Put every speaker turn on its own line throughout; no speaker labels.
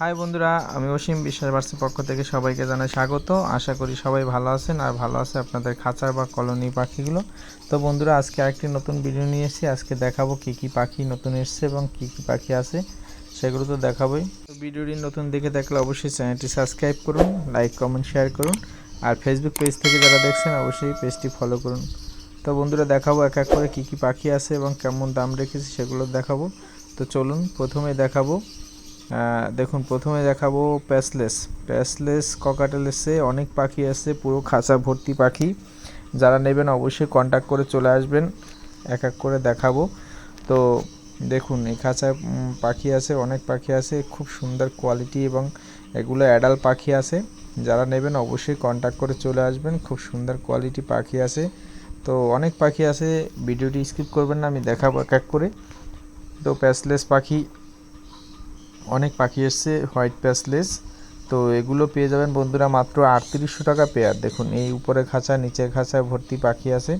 High বন্ধুরা, আমি অসীম বিশ্বাস বার্সের পক্ষ থেকে সবাইকে জানাই স্বাগত। আশা করি সবাই ভালো আছেন আর ভালো আছে আপনাদের খাঁচার বা কলোনি পাখিগুলো। তো বন্ধুরা, আজকে আরেকটি নতুন ভিডিও নিয়ে এসেছি। আজকে দেখাবো কি কি পাখি নতুন এসছে এবং কি কি পাখি আছে, সেগুলো তো দেখাবোই। ভিডিওটি নতুন দেখে দেখলে অবশ্যই চ্যানেলটি সাবস্ক্রাইব করুন, লাইক, কমেন্ট, শেয়ার করুন, আর ফেসবুক পেজ থেকে যারা দেখছেন অবশ্যই পেজটি ফলো করুন। তো বন্ধুরা, দেখাবো এক এক করে কি কি পাখি আছে এবং কেমন দাম রেখেছি সেগুলো দেখাবো। তো চলুন, প্রথমে দেখাবো দেখুন প্রথমে দেখাবো প্যাসলেস। প্যাসলেস ককাটেলেসে অনেক পাখি আছে পুরো খাঁচা ভর্তি পাখি। যারা নেবেন অবশ্যই কন্ট্যাক্ট করে চলে আসবেন এক এক করে দেখাবো। তো দেখুন এই উম, পাখি আছে অনেক পাখি আছে খুব সুন্দর কোয়ালিটি এবং এগুলো অ্যাডাল পাখি আছে। যারা নেবেন অবশ্যই কন্ট্যাক্ট করে চলে আসবেন খুব সুন্দর কোয়ালিটি পাখি আছে। তো অনেক পাখি আছে ভিডিওটি স্কিপ করবেন না আমি দেখাবো এক এক করে। তো প্যাসলেস পাখি অনেক পাখি এসছে হোয়াইট প্যাসলেস তো এগুলো পেয়ে যাবেন বন্ধুরা মাত্র আটত্রিশশো টাকা পেয়ার দেখুন, এই উপরে খাঁচা, নিচের খাঁচায় ভর্তি পাখি আছে।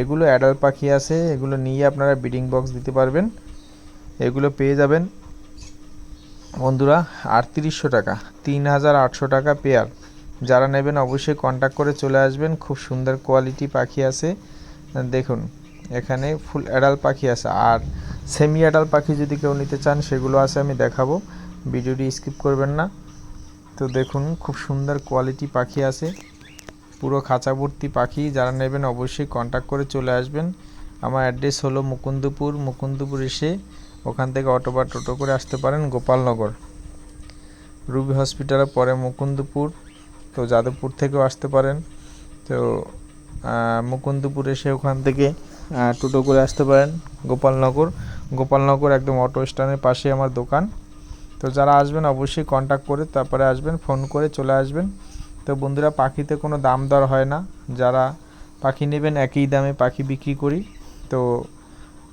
এগুলো অ্যাডাল্ট পাখি আছে, এগুলো নিয়ে আপনারা ব্রিডিং বক্স দিতে পারবেন। এগুলো পেয়ে যাবেন বন্ধুরা আটত্রিশশো টাকা, তিন হাজার আটশো টাকা পেয়ার যারা নেবেন অবশ্যই কন্ট্যাক্ট করে চলে আসবেন, খুব সুন্দর কোয়ালিটি পাখি আছে। দেখুন, এখানে ফুল অ্যাডাল পাখি আছে। আর সেমি অ্যাডাল পাখি যদি কেউ নিতে চান, সেগুলো আছে, আমি দেখাবো। ভিডিওটি স্কিপ করবেন না। তো দেখুন, খুব সুন্দর কোয়ালিটি পাখি আছে। পুরো খাঁচা ভর্তি পাখি, যারা নেবেন অবশ্যই কন্ট্যাক্ট করে চলে আসবেন। আমার অ্যাড্রেস হলো মুকুন্দপুর মুকুন্দপুর এসে ওখান থেকে অটো বা টোটো করে আসতে পারেন গোপালনগর। রুবি হসপিটালের পরে মুকুন্দপুর, তো যাদবপুর থেকেও আসতে পারেন। তো মুকুন্দপুর এসে ওখান থেকে টোটো করে আসতে পারেন গোপালনগর। গোপালনগর একদম অটো স্ট্যান্ডের পাশে আমার দোকান। তো যারা আসবেন অবশ্যই কন্ট্যাক্ট করে তারপরে আসবেন ফোন করে চলে আসবেন। তো বন্ধুরা, পাখিতে কোনো দাম দর হয় না। যারা পাখি নেবেন, একই দামে পাখি বিক্রি করি। তো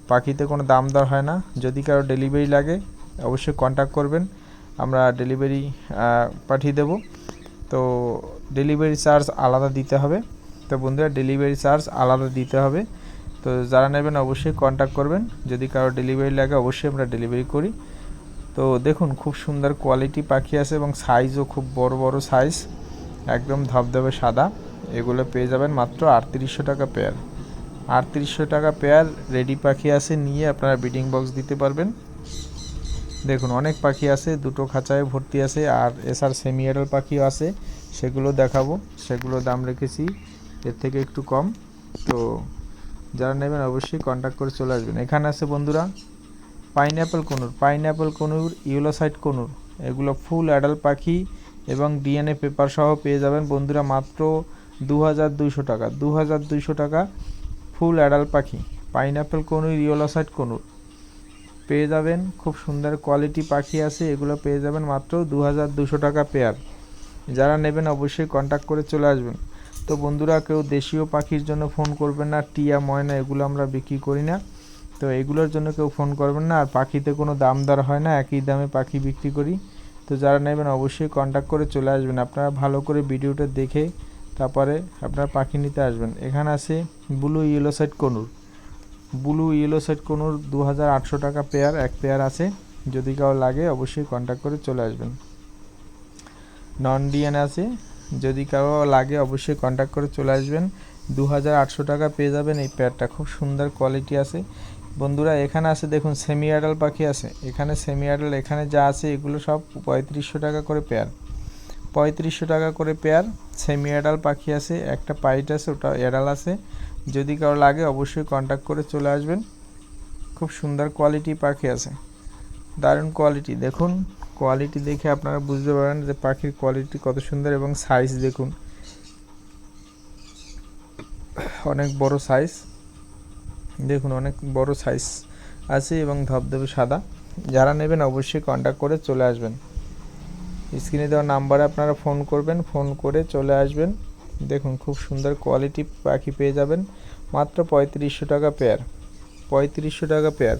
পাখিতে কোনো দাম দর হয় না। যদি কারও ডেলিভারি লাগে, অবশ্যই কন্ট্যাক্ট করবেন। আমরা ডেলিভারি পাঠিয়ে দেব। তো ডেলিভারি চার্জ আলাদা দিতে হবে। তো বন্ধুরা ডেলিভারি চার্জ আলাদা দিতে হবে। তো যারা নেবেন অবশ্যই কন্ট্যাক্ট করবেন। যদি কারও ডেলিভারি লাগে, অবশ্যই আমরা ডেলিভারি করি। তো দেখুন, খুব সুন্দর কোয়ালিটি পাখি আছে এবং সাইজও খুব বড় বড় সাইজ একদম ধবধবে সাদা। এগুলো পেয়ে যাবেন মাত্র আটত্রিশশো টাকা পেয়ার আটত্রিশশো টাকা পেয়ার রেডি পাখি আছে নিয়ে আপনারা বিডিং বক্স দিতে পারবেন। দেখুন, অনেক পাখি আছে, দুটো খাঁচায় ভর্তি আছে, আর এছাড় সেমি অ্যাডাল পাখিও আছে। সেগুলো দেখাবো সেগুলো দাম রেখেছি। এর থেকে একটু কম। তো যারা নেবেন অবশ্যই কন্ট্যাক্ট করে চলে আসবেন। এখানে আছে বন্ধুরা pineapple conure. Pineapple conure yellow sided conure. এগুলো ফুল অ্যাডাল পাখি এবং ডিএনএ পেপার সহ পেয়ে যাবেন। বন্ধুরা, মাত্র দু হাজার দুইশো টাকা। দু হাজার দুইশো টাকা ফুল অ্যাডাল পাখি। Pineapple conure yellow sided conure. পেয়ে যাবেন, খুব সুন্দর কোয়ালিটি পাখি আছে, এগুলো পেয়ে যাবেন মাত্র দু হাজার দুশো টাকা পেয়ার যারা নেবেন অবশ্যই কন্ট্যাক্ট করে চলে আসবেন। তো বন্ধুরা, কেউ দেশীয় পাখির জন্য ফোন করবেন না, টিয়া, ময়না, এগুলো আমরা বিক্রি করি না। তো এগুলোর জন্য কেউ ফোন করবেন না, আর পাখিতে কোনো দাম দর হয় না, একই দামে পাখি বিক্রি করি। তো যারা নেবেন অবশ্যই কন্ট্যাক্ট করে চলে আসবেন। আপনারা ভালো করে ভিডিওটা দেখে তারপরে আপনার পাখি নিতে আসবেন। এখানে আছে ব্লু ইয়েলো সাইড কনুর। ব্লু ইয়েলো সাইড কনুর দু আটশো টাকা পেয়ার, এক পেয়ার আছে। যদি কারও লাগে, অবশ্যই কন্ট্যাক্ট করে চলে আসবেন। নন ডিএন আছে। যদি কারও লাগে অবশ্যই কন্ট্যাক্ট করে চলে আসবেন। দু হাজার আটশো টাকা পেয়ে যাবেন এই পেয়ারটা খুব সুন্দর কোয়ালিটি আছে। বন্ধুরা, এখানে আছে দেখুন সেমি অ্যাডাল পাখি আছে। এখানে সেমি অ্যাডাল এখানে যা আছে, এগুলো সব পঁয়ত্রিশশো টাকা করে পেয়ার পঁয়ত্রিশশো টাকা করে পেয়ার সেমি অ্যাডাল পাখি আছে। একটা পাইট আছে, ওটা অ্যাডাল আছে। যদি কারও লাগে, অবশ্যই কন্ট্যাক্ট করে চলে আসবেন। খুব সুন্দর কোয়ালিটি পাখি আছে। দারুণ কোয়ালিটি দেখুন কোয়ালিটি দেখে আপনারা বুঝতে পারেন যে পাখির কোয়ালিটি কত সুন্দর এবং সাইজ দেখুন। অনেক বড় সাইজ দেখুন, অনেক বড় সাইজ আছে এবং ধবধবে সাদা। যারা নেবেন অবশ্যই কন্ট্যাক্ট করে চলে আসবেন। স্ক্রিনে দেওয়া নাম্বারে আপনারা ফোন করবেন ফোন করে চলে আসবেন। দেখুন, খুব সুন্দর কোয়ালিটি পাখি পেয়ে যাবেন। মাত্র পঁয়ত্রিশশো টাকা পেয়ার পঁয়ত্রিশশো টাকা পেয়ার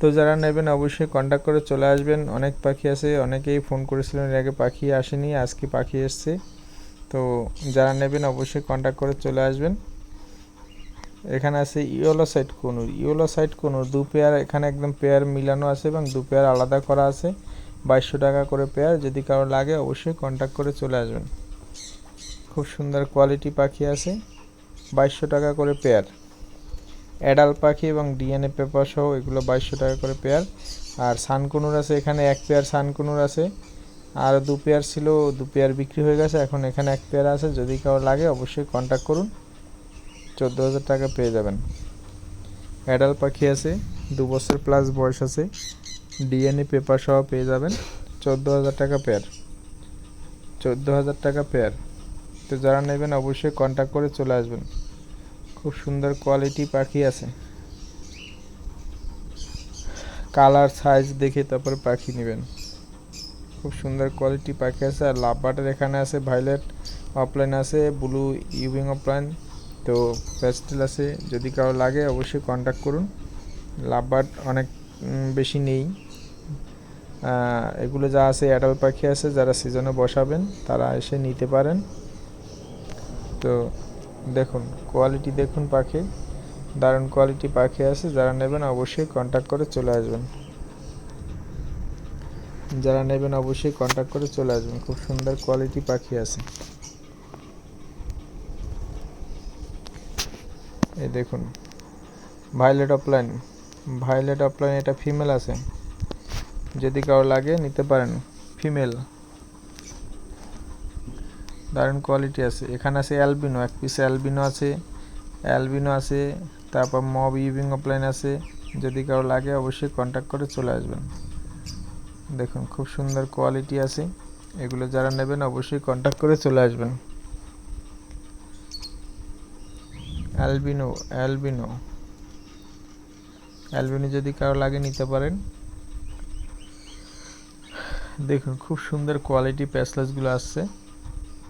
তো যারা নেবেন অবশ্যই কন্ট্যাক্ট করে চলে আসবেন। অনেক পাখি আছে, অনেকেই ফোন করেছিলেন এর আগে পাখি আসেনি, আজকে পাখি এসছে। তো যারা নেবেন অবশ্যই কন্ট্যাক্ট করে চলে আসবেন। এখানে আছে ইয়েলো সাইড কনুর। ইয়েলো সাইড কনুর, দু পেয়ার, এখানে একদম পেয়ার মিলানো আছে এবং দু পেয়ার আলাদা করা আছে। বাইশশো টাকা করে পেয়ার, যদি কারও লাগে অবশ্যই কন্ট্যাক্ট করে চলে আসবেন। খুব সুন্দর কোয়ালিটি পাখি আছে। বাইশশো টাকা করে পেয়ার। অ্যাডাল পাখি এবং ডিএনএ পেপার সহ এগুলো বাইশশো টাকা করে পেয়ার। আর সানকুনুর আছে, এখানে এক পেয়ার সানকুনুর আছে। আর দু পেয়ার ছিল, দু পেয়ার বিক্রি হয়ে গেছে, এখন এখানে এক পেয়ার আছে। যদি কারও লাগে অবশ্যই কন্ট্যাক্ট করুন। চোদ্দ হাজার টাকা পেয়ে যাবেন। অ্যাডাল পাখি আছে, দু বছর প্লাস বয়স আছে। ডিএনএ পেপার সহ পেয়ে যাবেন। চোদ্দ হাজার টাকা পেয়ার। চোদ্দ হাজার টাকা পেয়ার। তো যারা নেবেন অবশ্যই কন্ট্যাক্ট করে চলে আসবেন। খুব সুন্দর কোয়ালিটি পাখি আছে। কালার সাইজ দেখে তারপরে পাখি নেবেন। খুব সুন্দর কোয়ালিটি পাখি আছে। আর লাভবাটের এখানে আছে ভাইলেট অফলাইন আছে ব্লু ইউবিং অফলাইন তো প্যাস্টেল আছে। যদি কারও লাগে অবশ্যই কন্ট্যাক্ট করুন। লাভবার্ড অনেক উম, বেশি নেই। এগুলো যা আছে অ্যাডাল পাখি আছে যারা সিজনে বসাবেন তারা এসে নিতে পারেন। তো দেখুন কোয়ালিটি দেখুন পাখি। দারুণ কোয়ালিটি পাখি আছে, যারা নেবেন অবশ্যই কন্ট্যাক্ট করে চলে আসবেন। যারা নেবেন অবশ্যই কন্ট্যাক্ট করে চলে আসবেন, খুব সুন্দর কোয়ালিটি পাখি আছে। এই দেখুন ভায়োলেট অফলাইন ভায়োলেট অফলাইন এটা ফিমেল আছে। যদি কারও লাগে, নিতে পারেন। ফিমেল দারুণ কোয়ালিটি আছে। এখানে আছে অ্যালবিনো, এক পিস অ্যালবিনো আছে অ্যালবিনো আছে, তারপর মব ইভিং অফলাইন আছে। যদি কারও লাগে অবশ্যই কন্ট্যাক্ট করে চলে আসবেন। দেখুন, খুব সুন্দর কোয়ালিটি আছে। এগুলো যারা নেবেন অবশ্যই কন্ট্যাক্ট করে চলে আসবেন। Albino albino. অ্যালবিনো যদি কারও লাগে নিতে পারেন। দেখুন, খুব সুন্দর কোয়ালিটি প্যাসলেসগুলো আসছে।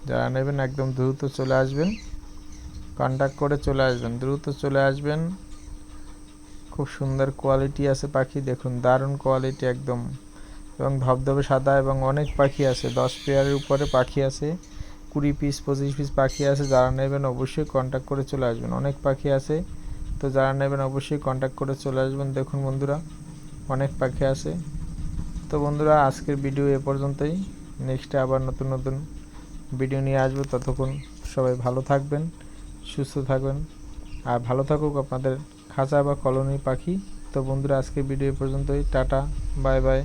যারা নেবেন একদম দ্রুত চলে আসবেন। কন্ট্যাক্ট করে চলে আসবেন। দ্রুত চলে আসবেন। খুব সুন্দর কোয়ালিটি আছে পাখি, দেখুন দারুণ কোয়ালিটি একদম। এবং ধবধবে সাদা এবং অনেক পাখি আছে। দশ পেয়ারের উপরে পাখি আছে, কুড়ি পিস পঁচিশ পিস পাখি আছে, যারা নেবেন অবশ্যই কন্ট্যাক্ট করে চলে আসবেন। অনেক পাখি আছে, তো যারা নেবেন অবশ্যই কন্ট্যাক্ট করে চলে আসবেন। দেখুন বন্ধুরা, অনেক পাখি আছে। তো বন্ধুরা, আজকের ভিডিও এ পর্যন্তই। নেক্সটে আবার নতুন নতুন ভিডিও নিয়ে আসব ততক্ষণ সবাই ভালো থাকবেন, সুস্থ থাকবেন। আর ভালো থাকুক আপনাদের খাঁচা বা কলোনি পাখি। তো বন্ধুরা আজকে ভিডিও পর্যন্তই। Tata, bye bye.